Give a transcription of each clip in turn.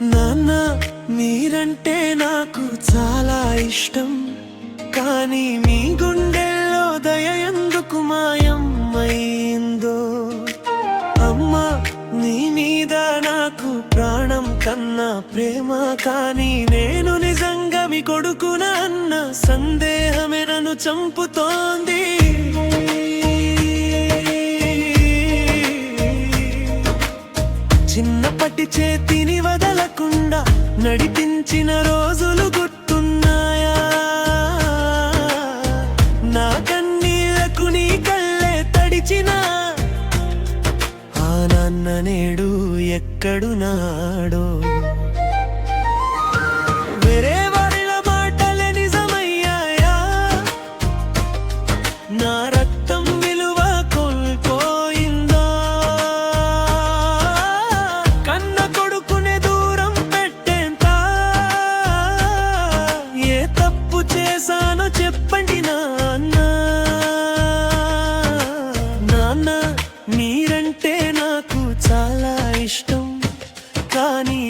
నాన్న మీరంటే నాకు చాలా ఇష్టం. కానీ మీ గుండెల్లో దయ ఎందుకు మాయమ్మయిందో అమ్మ నీ మీద నాకు ప్రాణం కన్నా ప్రేమ కానీ నేను నిజంగా మీ కొడుకున అన్న సందేహమే నన్ను చంపుతోంది. చిన్నప్పటి చేతిని వదలకుండా నడిపించిన రోజులు గుర్తున్నాయా? నా కన్నీళ్ళకు నీ కళ్ళే తడిచిన? ఆ నాన్న నేడు ఎక్కడు కానీ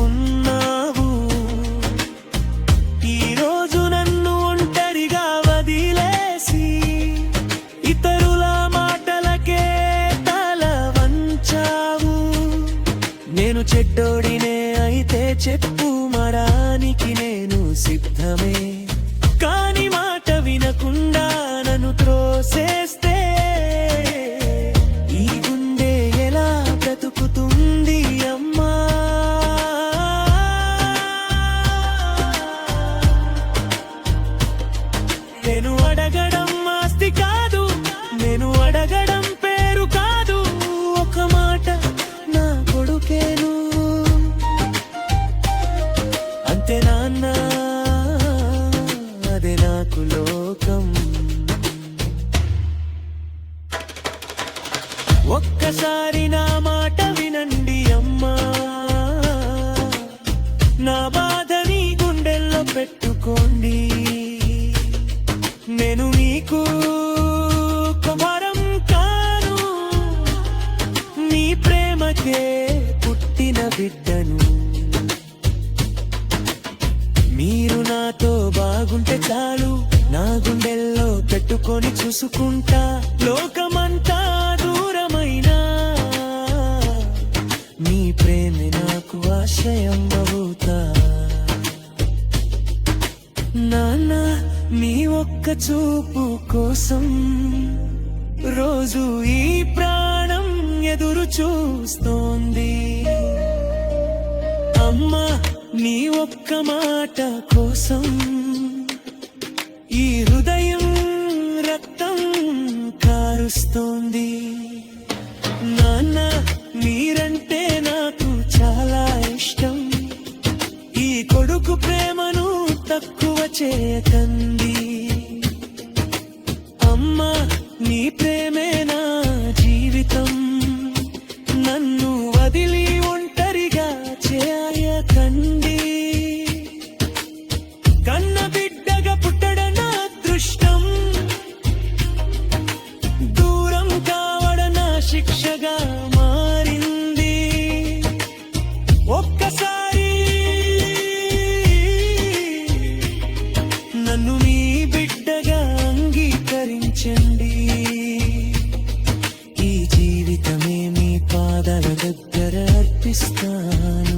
చూసుకున్నావు ఈ రోజు నన్ను ఒంటరిగా వదిలేసి ఇతరుల మాటలకే తల వంచావు. నేను చెడ్డోడినే అయితే చెప్పు. మీరు నాతో బాగుంటే చాలు. నా గుండెల్లో పెట్టుకొని చూసుకుంటా. లోకమంతా దూరమైనా. మీ ప్రేమ నాకు ఆశ్రయం అవుతా. నాన్న మీ ఒక్క చూపు కోసం రోజు ఈ ప్రాణం ఎదురు చూస్తోంది. నీ ఒక్క మాట కోసం ఈ హృదయం రక్తం కారుస్తోంది. నాన్న మీరంటే నాకు చాలా ఇష్టం. ఈ కొడుకు ప్రేమను తక్కువ చేయకండి. అమ్మ నీ ప్రేమ కలగా మారింది. ఒక్కసారి బిడ్డగా అంగీకరించండి. ఈ జీవితమే మీ పాదాల దగ్గర అర్పిస్తాను.